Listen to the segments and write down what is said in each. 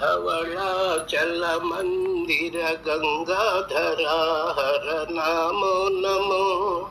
ధవళాచల మందిర గంగాధరాహర నామో నమో.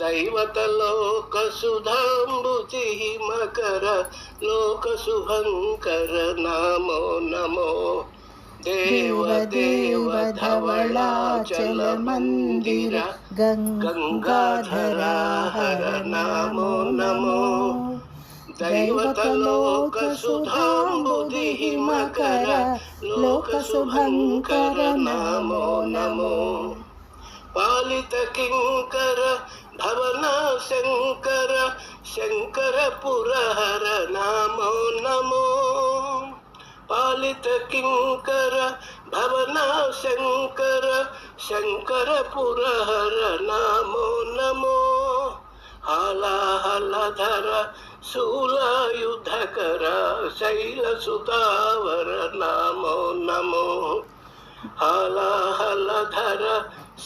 దైవతలోక సుధాంబుతి మకర లోక శుభంకర నామో నమో. దేవదేవ ధవళాచల మందిర గంగాధరాహర నామో నమో. दैवतलोकसुधाम्बुधि हिमकर लोकसुभङ्कर नमो नमो पालितकिङ्कर भवनाशङ्कर शङ्करपुरहर नमो नमो पालितकिङ्कर भवनाशङ्कर शङ्करपुरहर नमो नमो हलाहलधर శూలాయుధకర శైలసుతావర నామో నమో హలాహలధర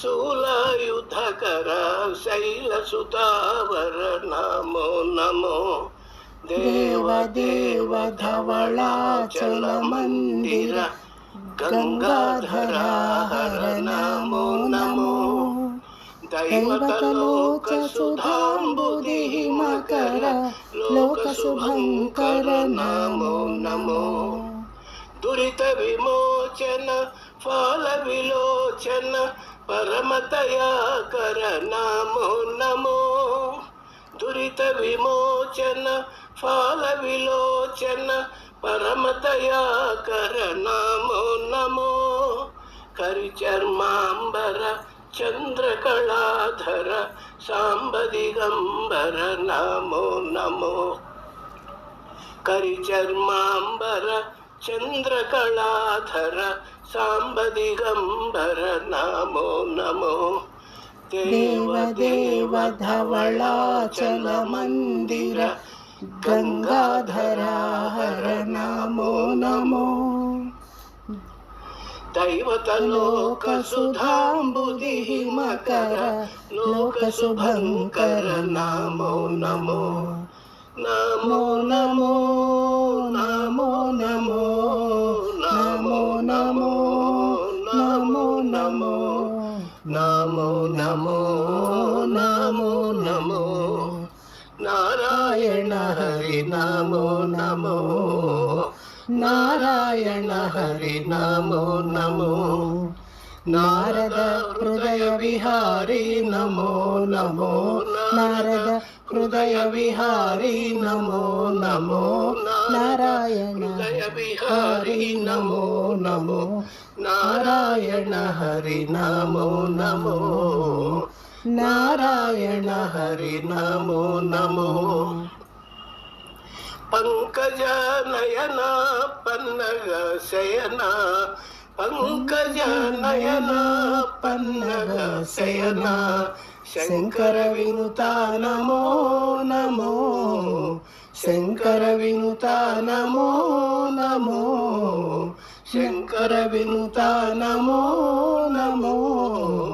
శూలాయుధకర శైలసుతావర నామో నమో దేవదేవధవళాచల మందిర గంగాధర హర నమో నమో दैवतलोच सुधाम्बुदिहिमकर लोकशुभङ्कर नमो नमो दुरितविमोचन फलविलोचन परमतयाकर नमो नमो दुरितविमोचन फलविलोचन परमतयाकर नमो नमो करिचर्माम्बर చంద్రకళాధర సాంబదిగంబర నమో నమో కరిచర్మాంబర చంద్రకళాధర సాంబదిగంబర నమో నమో దేవ ధవళాచల మందిర గంగాధరా దైవతలోక సుధాంబుధి మకర లోక శుభంకర నమో నమో. నమో నమో నమో నమో నమో నమో నమో నమో. నమో నమో నమో నమో. నారాయణ హరి నమో నమో. నారాయణ హరి నమో నమో. నారద హృదయ విహారీ నమో నమో. నారద హృదయ విహారీ నమో నమో. నారాయణ హృదయ విహారీ నమో నమో. నారాయణ హరి నమో నమో. నారాయణ హరి నమో నమో. పంకజ నయన పన్నగ శయన. పంకజ నయన పన్నగ శయన. శంకర వినుత నమో నమో. శంకర వినుత నమో నమో. శంకర వినుత నమో నమో.